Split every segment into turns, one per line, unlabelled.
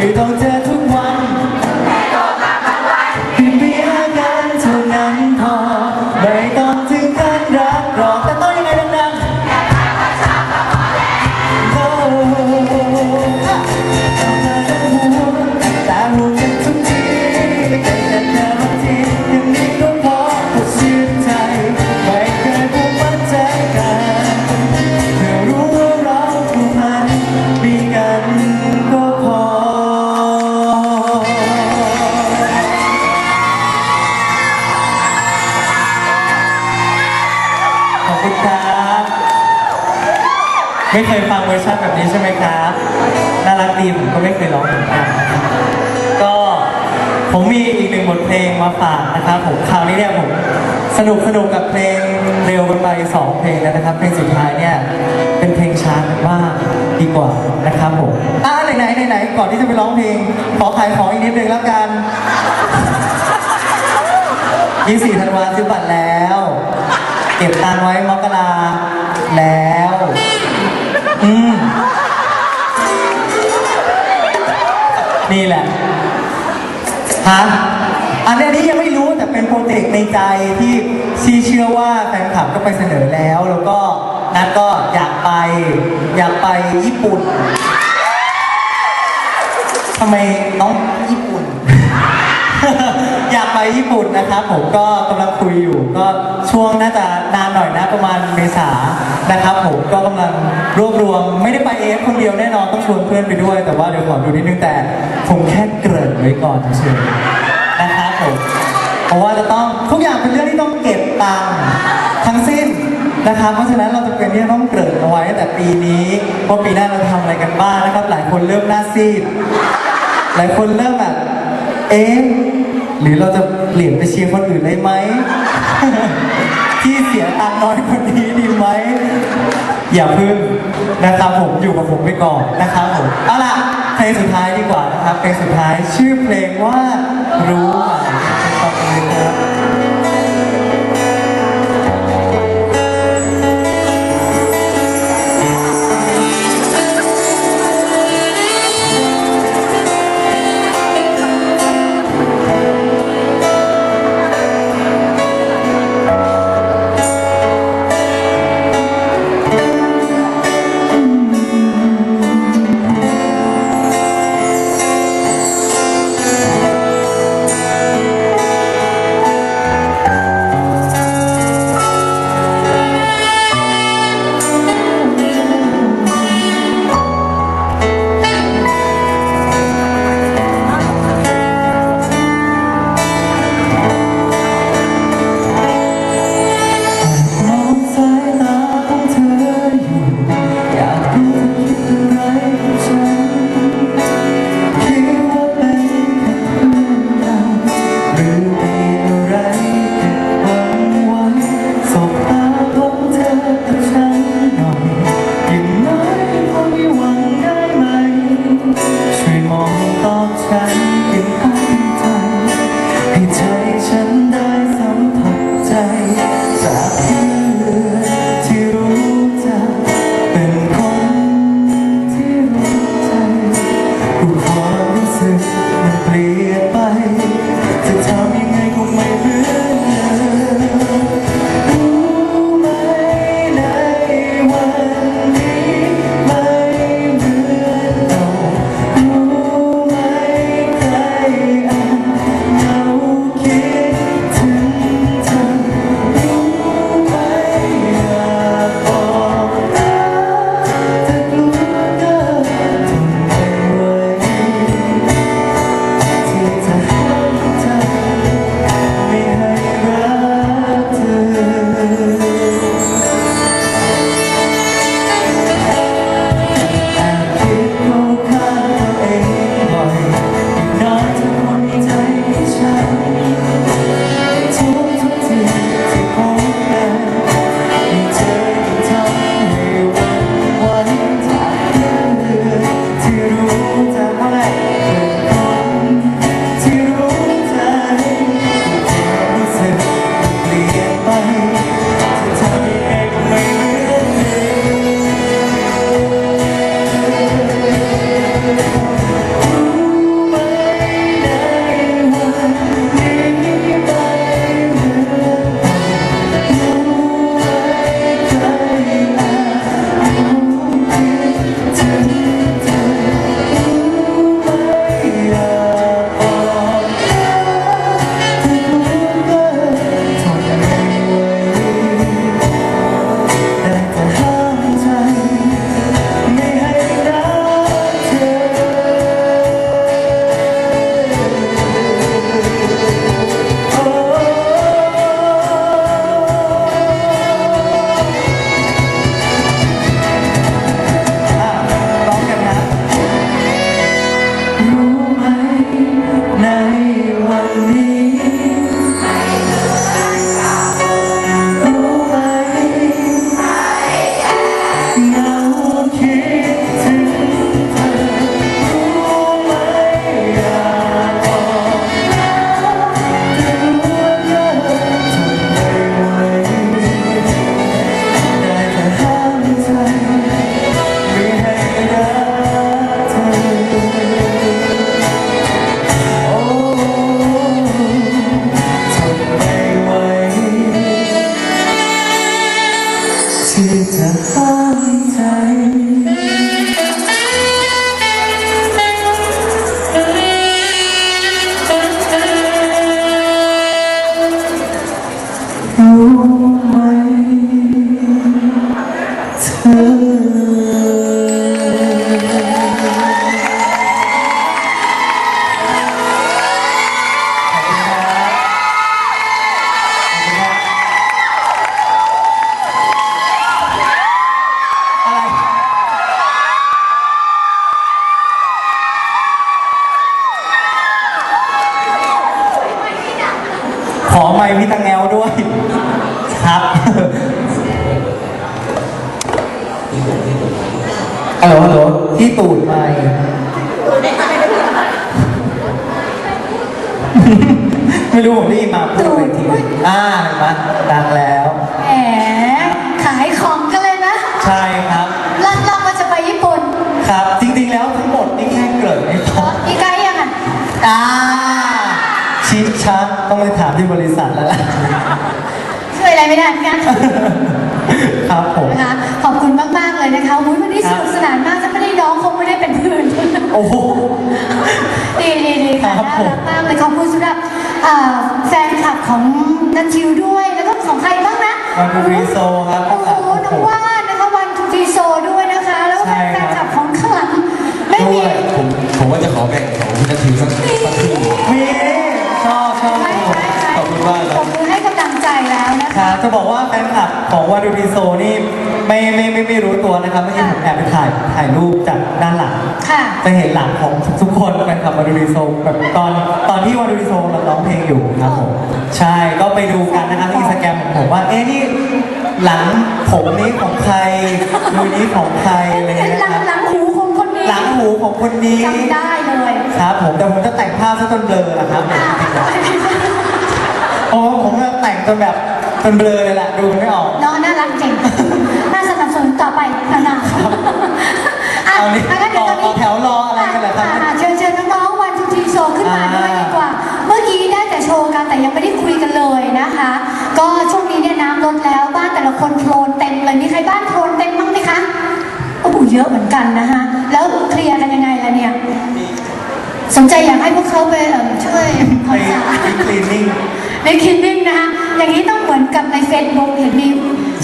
ไง ไม่เคยฟังเวอร์ชันแบบนี้ใช่ไหมครับ น่ารักดีผมก็ไม่เคยร้องเหมือนกัน ก็ผมมีอีกหนึ่งบทเพลงมาฝากนะครับ ผมคราวนี้เนี่ยผมสนุกสนุกกับเพลงเร็วกันไปสองเพลงแล้วนะครับ เพลงสุดท้ายเนี่ยเป็นเพลงช้าว่าดีกว่านะครับผมอะไหนไหนไหนไหนก่อนที่จะไปร้องเพลงขอขายของอีกนิดนึงแล้วกัน24ธันวาซื้อบัตรแล้ว เก็บตังไว้มกราแล้ว นี่แหละ ฮะ อันนี้อันนี้ยังไม่รู้แต่เป็นโปรเจกต์ในใจที่ชีเชื่อว่าแฟนคลับก็ไปเสนอแล้ว แล้วก็นัดก็อยากไป อยากไปญี่ปุ่นทำไมน้องญี่ปุ่น อยากไปญี่ปุ่นนะครับผมก็กำลังคุยอยู่ ก็ช่วงน่าจะนานหน่อยนะประมาณเมษานะครับ ผมก็กำลังรวบรวม ไม่ได้ไปเองคนเดียวแน่นอนต้องชวนเพื่อนไปด้วย แต่ว่าเดี๋ยวขอดูนิดนึงแต่ผมแค่เกริ่นไว้ก่อนเฉยๆนะครับผมเพราะว่าจะต้องทุกอย่างเป็นเรื่องที่ต้องเก็บตังค์ทั้งสิ้นนะครับเพราะฉะนั้นเราจะเป็นที่ต้องเกริ่นเอาไว้ตั้งแต่ปีนี้ว่าปีหน้าเราจะทำอะไรกันบ้างนะครับ หลายคนเริ่มหน้าซีดหลายคนเริ่มแบบเอ๊ะ หรือเราจะเปลี่ยนไปเชียร์คนอื่นได้ไหม ที่เสียตังค์น้อยกว่านี้ดีไหม อย่าพึ่งนะครับผมอยู่กับผมไปก่อนนะครับผมเอาล่ะเพลงสุดท้ายดีกว่านะครับเพลงสุดท้ายชื่อเพลงว่ารู้ไหมขอบคุณครับ ขอไมค์พี่ตังแงวด้วย ครับฮัลโหลฮัลโหลที่ตูดไมค์ไม่รู้ผมได้ยินมาพูดไปทีอ่าเห็นไหมดังแล้ว
แหม ขายของกันเลยนะ
ใช่ครับ
ลั่นล่องว่าจะไปญี่ปุ่น
ครับ จริงๆแล้วทั้งหมดนี่แค่เกริ่นให้ฟัง
อีกไกลยังอะ
อ่าชิดชัด ต้องไปถามที่บริษัทแล้วล่ะ
ช่วยอะไรไม่ได้เหมือนกัน
ครับผม
นะคะขอบคุณมากๆเลยนะคะอุ๊ยวันนี้
ค
ส
รับ
นุกสนานมากถ้าไม่ได้ร้องคงไม่ได้เป็นเพื่อน
โอ้โห
ดีดีดีค่ะ
ครับ
น่า
ผม
รักมากเลยขอบคุณสำหรับอ่าแฟนคลับของนัททิวด้วยแล้วก็ของใครบ้างนะ
วันทูรีโซครับ
โอ้โหน้องว่านนะคะวันทูรีโซด้วยนะคะ แล้วก็
ใช่
แฟน
ค
ค
รั
ลั
บ
บของข้างหลังไม่มี
ด้วย
ผมผมว่าจะขอแบ่งของพี่นาทีสักสั
ของวาดูดีโซนี่ไม่ไม่ไม่ไม่รู้ตัวนะครับเมื่อกี้ผมแอบไปถ่ายถ่ายรูปจากด้านหลัง
ค่ะ
จะเห็นหลังของทุกๆคนแฟนคลับวาดูดีโซแบบตอนตอนที่วาดูดีโซกำลังร้องเพลงเพลงอยู่ครับผมใช่ก็ไปดูกันนะครับอินสตาแกรมของผมว่าเอ๊ะนี่หลังผมนี้ของใครมือนี้ของใครอะไรอย่างเงี้ย
หลั
นะ
ง
ครับ
หลังหูของคนนี้
หลังหูของคนนี้
จำได้เลย
ครับผมแต่ผมจะแต่งภาพซะจนเบลอนะครับ
อะ
โอ้ผมจะแต่งจนแบบ จนเบลอเลยแหละดูไม่ออก
น้องน่ารักจริง น่าสนับสนุนต่อไปนานๆอะ
เอานี่
งั้นเดี๋ยวตอน
ต่
นี้
อแถวรออะไรกันเหรอครับ
อ่าเชิญเชิญน้องๆวันทูทีโชว์ขึ้นมาด้วยดีกว่า เมื่อกี้ได้แต่โชว์กันแต่ยังไม่ได้คุยกันเลยนะคะ ก็ช่วงนี้เนี่ยน้ำลดแล้วบ้านแต่ละคนโคลนเต็มเลยมีใครบ้านโคลนเต็มบ้างไหมคะโอ้โหเยอะเหมือนกันนะคะแล้วเคลียร์กันยังไงล่ะเนี่ย สนใจอยากให้พวกเขาไปเอิ่มช่วย
ไป
ทำสะอาด
ไปคลีนนิ่ง
ในคินนิ่งนะคะอย่างนี้ต้องเห มือนกับในเฟซบุ๊กเห็นมี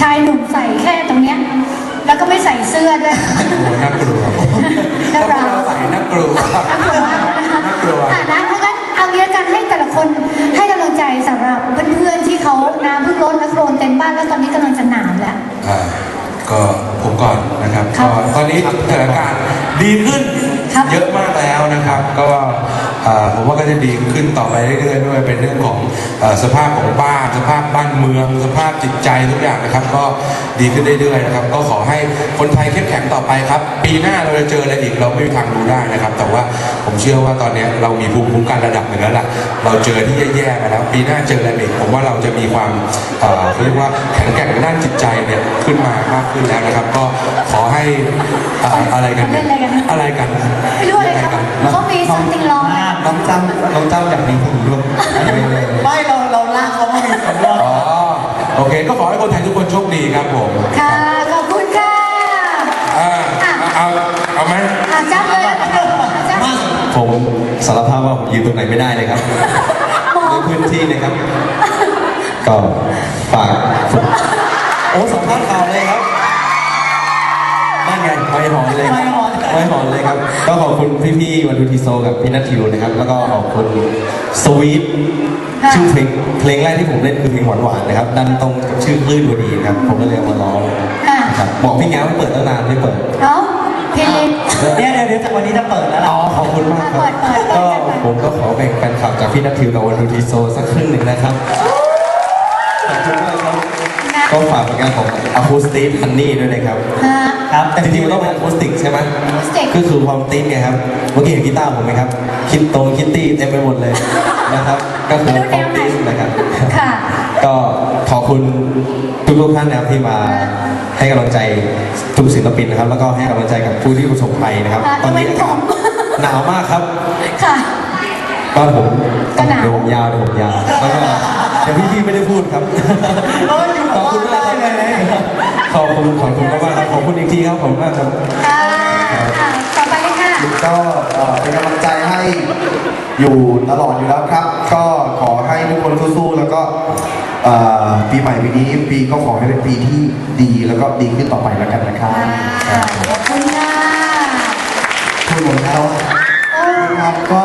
ชายหนุ่มใส่แค่ตรงเนี้ยแล้วก็ไม่ใส่เสื้อด้วย
โอ้โหน่ากลัว
น่า
ถ้าพว
รั
ก
ก
เราใส่น่ากลัว
น่ากลัวมากนะคะ
น่ากลัว
อะนะเพราะงั้นเอางี้ละกันให้แต่ละคนให้กำลังใจสำหรับเพื่อนๆที่เขาน้ำเพิ่งลดและโคลนเต็มบ้านแล้วตอนนี้กำลังจะหนาวแล้ว
อ่าก็ผมก่อนนะครับ
ครั
ก็
บ
ตอนนี้สถานการณ์ดีขึ้น
ครับ
เยอะมากแล้วนะครับ ก็เอ่อ ผมว่าก็จะดีขึ้นต่อไปเรื่อยๆด้วยเป็นเรื่องของเอ่อสภาพของบ้านสภาพบ้านเมือง สภาพจิตใจทุกอย่างนะครับ ก็ดีขึ้นเรื่อยๆนะครับ ก็ขอให้คนไทยเข้มแข็งต่อไปครับ ปีหน้าเราจะเจออะไรอีกเราไม่มีทางรู้ได้นะครับ แต่ว่าผมเชื่อว่าตอนนี้เรามีภูมิคุ้มกันระดับหนึ่งแล้วล่ะเราเจอที่แย่ๆมาแล้ว ปีหน้าเจออะไรอีกผมว่าเราจะมีความเอ่อเขาเรียกว่าแข็งแกร่งด้านจิตใจเนี่ยขึ้นมามากขึ้นแล้วนะครับ ก็ขอให้อ่าอะไรกันเนี่ย
เล่นอะไรกัน
อะไรกัน
ไม่รู้อะไรครับเขามีซัม ติงร้อง
น้องจำน้องจำจากนี้ผมด้วย
ไม่เราเราลากเขามามีส่วนร่วม
อ๋อโอเค ก็ขอให้คนไทยทุกคนโชคดีครับผม
ค่ะขอบคุณค่ะ
อ่าเอาเอาไหม
อะจับเลยนะคะจับ
ผมสารภาพว่าผมยืนตรงไหนไม่ได้เลยครับ
หมอ
ในพื้นที่นะครับ ก็ฝาก
โอ้สัมภาษณ์ข่าวเลยครับ
นั่นไงไม่หอนเลยครับ
ไม่หอน
ไม่หอนเลยครับ ก็ขอบคุณพี่ๆวันดูทีโซกับพี่นัททิวนะครับ แล้วก็ขอบคุณสวีทชื่อเพลงเพลงแรกที่ผมเล่นคือเพลงหวานๆนะครับ ดันตรงกับชื่อคลื่นพอดีครับ ผมก็เลยเอามาร้องนะครับบอกพี่แง้วว่าเปิดตั้งนานไม่เปิด
เนาะเพลง
เนี่ยเดี๋ยวเดี๋ยวจากวันนี้จะเปิดแล้ว
อ๋
เรา
อขอบคุณมากครับ
เปิดเปิดเปิด
ก็ผมก็ขอแบ่งแฟนคลับจากพี่นัททิวกับวันดูทีโซสักครึ่งหนึ่งนะครับขอบคุณมากครับ
นะ
ก็ฝากผลงานของอะคูสติกฮันนี่ด้วยนะครับ
ฮะ
ครับ
แต่จริงๆมันต้องเป็นอะคูสติกใช่ไหม
acoustic
ก็คือความติดไงครับ เมื่อกี้เห็นกีตาร์ผมไหมครับ คิดตรงคิตตี้เต็มไปหมดเลยนะครับ ก็คือความติดนะครับ
ค่ะ
ก็ขอบคุณทุกๆท่านนะครับที่มาให้กำลังใจทุกศิลปินนะครับ แล้วก็ให้กำลังใจกับผู้ที่ประสบภัยนะครับ
อ่า
ตอนนี้อากาศ
ทำไมผม
หนาวมากครับ
ค่ะ
บ้านผม
ก็หนาว
เดี๋ยวผมยาวเดี๋ยวผมยาวแล้วก็เดี๋ยวพี่ๆไม่ได้พูดครับ
เอออยู่
ขอบคุณมาก
ได้เลย
ขอบคุณขอบคุณมากๆครับขอบคุณอีกทีครับขอบคุณมากครับ
ค่ะอะต่อไปเลยค่ะ
ก็เอ่อเป็นกำลังใจให้อยู่ตลอดอยู่แล้วครับ ก็ขอให้ทุกคนสู้ๆแล้วก็เอ่อปีใหม่ปีนี้ปีก็ขอให้เป็นปีที่ดีแล้วก็ดีขึ้นต่อไปแล้วกันนะครับ
ค่ะขอบคุณค่ะ
พูดหมดแล้ว
โอ้
ครับก็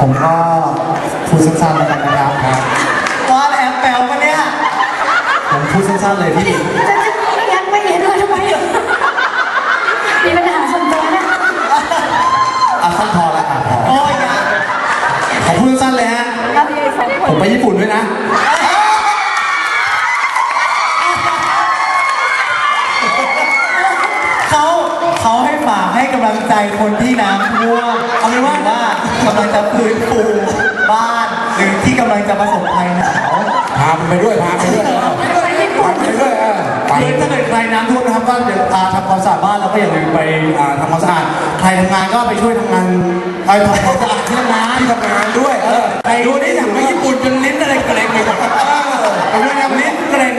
ผมก็พูดสั้นๆแล้วกันนะครับ
ว่าแอบแปลวปะเนี่ย
ผมพูดสั้นๆเลยพี่
จะจ ไปญี่
ปุ่นด้วยนะ
เขาเขาให้ฝากให้กำลังใจคนที่น้ำท่วมเอาเป็นว่าว่ากำลังจะฟื้นฟูบ้าน หรือที่กำลังจะประสบภัยหนาว
พาไปด้วยพาไปด้วย
ไปญี่ปุ่
พานไปด้วยเออไป
คือถ้าเกิด ใครน้ำท่วมนะครับก็เดี๋ยวอ่าทำความสะอาดบ้านแล้วก็อย่าลืมไปอ่าทำความสะอาดใครทำงานก็ไปช่วยทำงานไปทำความสะอาดที่ทำงาน
ที่ทำงานด้วยเออไปดูนี่อยากไปญี่ปุ่นจนลิ้นอะไรเกร็งไปหมดไปด้วยนะลิ้นเกร็ง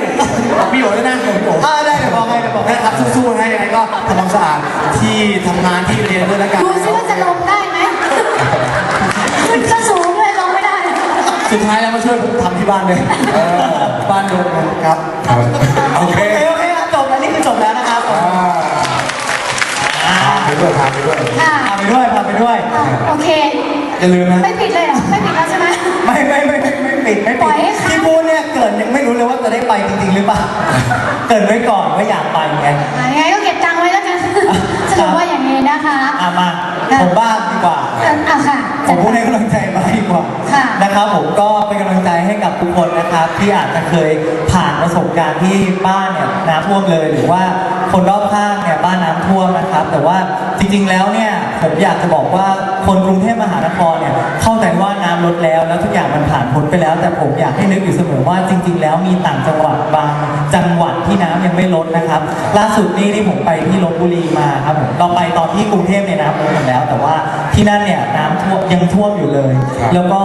พี่โอ๋ด้วยนะผมพี่โอ๋
อ่าได้เดี๋ยวบอกให้เดี๋ยวบอกให้
ครับสู้ๆให้ยังไงก็ทำความสะอาดที่ทำงานที่เรียนด้วยแล้วกัน
ดูซิว่าจะลงได้ไหมขึ้นก็สูงเลยลงไม่ได้
สุดท้ายแล้วมาช่วยผมทำที่บ้านเลยบ้านโดนครับ
ครับโอเค
โอเค จบแล้วนี่คือจบแล้วนะครับผม
อ่าพาไปด้วยพาไปด้วย
ค่ะ
พาไปด้วยพาไปด้วย
อะโอเค
อย่าลืมนะ
ไม่ปิดเลยเหรอ ไม่ปิดแล้วใช่ไหม
ไม่ไม่ไม่ไม่ไม่ปิดไม่
ปล่
ปิ
อย
ด
ให้เขา
ที่พูดเนี่ยเกิดยังไม่รู้เลยว่าจะได้ไปจริงๆหรือเปล่า เกิดไว้ก่อนว่าอยากไปไง
อะยังไงก็เก็บตังค์ไว้แล้วกันสรุปว่าอย่างนี้นะคะ
อะมาผมบ้างดีกว่า
เอออะค่ะ
ผมพูดให้กำลังใจมาดีกว่า
ค่ะ
นะนะครับผมก็เป็นกำลังใจให้กับทุกคนนะครับ ที่อาจจะเคยผ่านประสบการณ์ที่บ้านเนี่ยน้ำท่วมเลย หรือว่าคนรอบข้างเนี่ยบ้านน้ำท่วมนะครับ แต่ว่าจริงๆแล้วเนี่ย ผมอยากจะบอกว่าคนกรุงเทพมหานครเนี่ยเข้าใจว่าน้ำลดแล้วแล้วทุกอย่างมันผ่านพ้นไปแล้ว แต่ผมอยากให้นึกอยู่เสมอว่าจริง ๆ แล้วมีต่างจังหวัดบางจังหวัดที่น้ำยังไม่ลดนะครับ ล่าสุดนี่ที่ผมไปที่ลบบุรีมาครับผมเราไปตอนที่กรุงเทพเนี่ยน้ำลดหมดแล้ว แต่ว่าที่นั่นเนี่ยน้ำท่วมยังท่วมอยู่เลย
ครับ
แล้วก็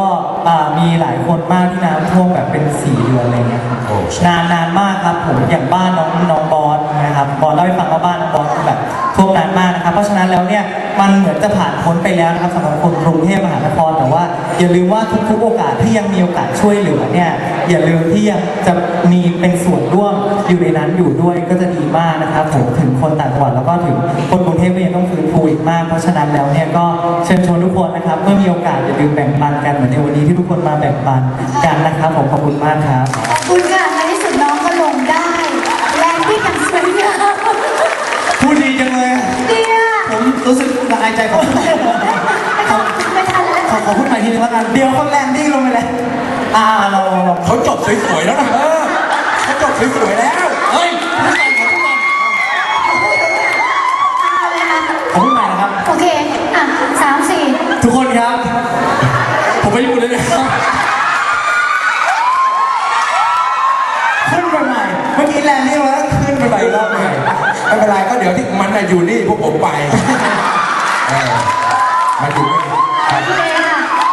อ่ามีหลายคนมากที่น้ำท่วมแบบเป็นสี่เดือนอะไรเงี้ยครับ
โอ้ใช่
นานนานมากครับผมอย่างบ้านน้องน้องบอสนะครับบอสเล่าให้ฟังว่าบ้านน้องบอสคือแบบท่วมนานมากนะครับ เพราะฉะนั้นแล้วเนี่ย มันเหมือนจะผ่านพ้นไปแล้วนะครับสำหรับคนกรุงเทพมหานครแต่ว่า อย่าลืมว่าทุกๆโอกาสที่ยังมีโอกาสช่วยเหลือเนี่ยอย่าลืมที่ยังจะมีเป็นส่วนร่วมอยู่ในนั้นอยู่ด้วยก็จะดีมากนะครับผมถึงคนต่างจังหวัดแล้วก็ถึงคนกรุงเทพก็ยังต้องฟื้นฟูอีกมาก เพราะฉะนั้นแล้วเนี่ยก็เชิญชวนทุกคนนะครับเมื่อมีโอกาสอย่าลืมแบ่งปันกันเหมือนในวันนี้ที่ทุกคนมาแบ่งปันกันนะครับผมขอบคุณมากครับ
ขอบคุณค่ะในที่สุดน้องก็ลงได้แลนดิ้งอย่างสวยงาม
พูดดีจังเลยอะ
เนี่ย
ผมรู้สึก ละอายใจขอ
ไม่ต้องไม่ทันแล้ว
ขอขอพูดใหม่ทีนึงแล้วกัน เดี๋ยวเขาแลนดิ้งลงไปเลยอ่าเราเรา
เขาจบสวยๆแล้วนะเออเขาจบสวยๆแล้ว
เฮ้ยขอพูดใหม่นะครับ
โอเค อะสามสี่
ทุกคนครับ
ผมไปญี่ปุ่นเลยนะ
ขึ้นไปใหม่เมื่อกี้แลนดิ้งแล้วขึ้นไปใหม่อีกรอบหนึ่ง
ไม่เป็นไรก็เดี๋ยวที่มันน่ะอยู่นี่พวกผมไป เอง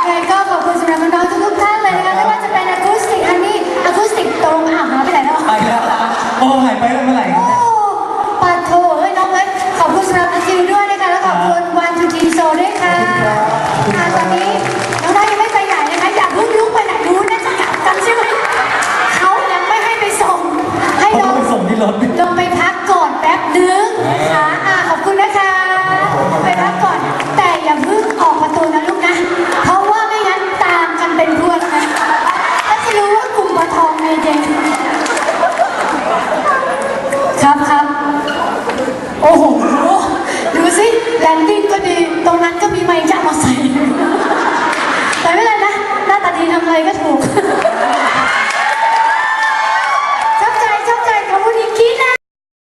คงก็ขอบคุณสำหรับน้องทุกท่านเลยนะคะไม่
ว่าจะเป็นอะคูสติกอันนี้อะคูสติกตรงอ่าวไปไหนแล้วไป
แล้วนะ
โอ้หายไปเมื่อไห
ร่ โอ้
ปัดโถเอ้ยน้องเอ้ยขอบคุณสำหรับอาคิวด้วยนะคะแล้วขอบคุณวันทูทีโซด้วยค่ะ